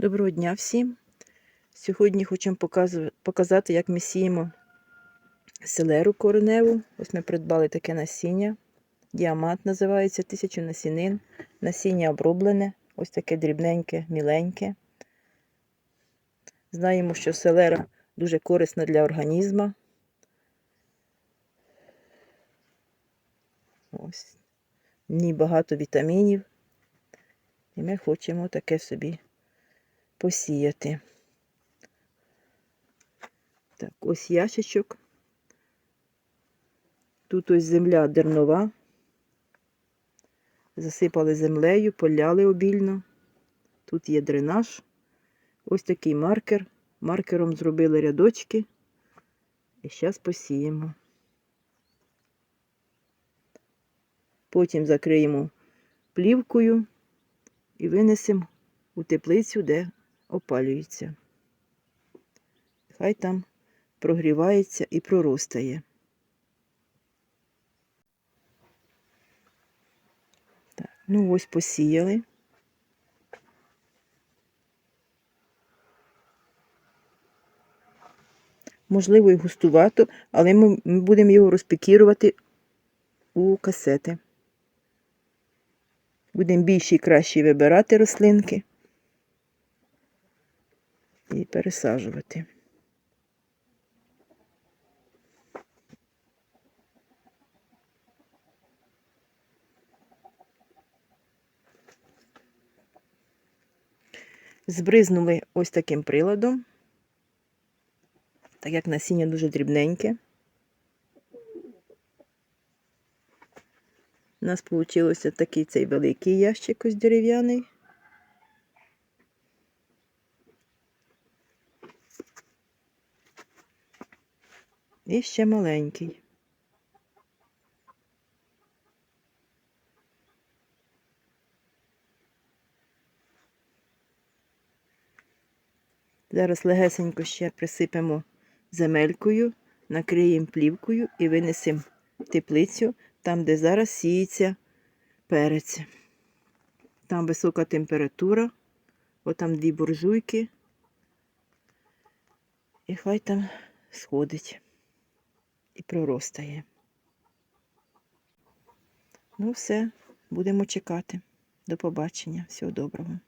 Доброго дня всім. Сьогодні хочемо показати, як ми сіємо селеру кореневу. Ось ми придбали таке насіння. Діамант називається, тисячу насінин. Насіння оброблене, ось таке дрібненьке, міленьке. Знаємо, що селера дуже корисна для організму. Ось. В ній багато вітамінів. І ми хочемо таке собі посіяти. Так, ось ящичок. Тут ось земля дернова. Засипали землею, поляли обільно. Тут є дренаж. Ось такий маркер. Маркером зробили рядочки. І зараз посіємо. Потім закриємо плівкою і винесемо у теплицю, де опалюється. Хай там прогрівається і проростає. Так, ну ось посіяли. Можливо, і густувато, але ми, будемо його розпікірувати у касети. Будемо більші і кращі вибирати рослинки і пересаджувати. Збризнули ось таким приладом, так як насіння дуже дрібненьке. У нас вийшло такий цей великий ящик ось дерев'яний. І ще маленький. Зараз легесенько ще присипемо земелькою, накриємо плівкою і винесемо в теплицю, там, де зараз сіється перець. Там висока температура, отам дві буржуйки. І хай там сходить і проростає. Ну, все, будемо чекати. До побачення. Всього доброго.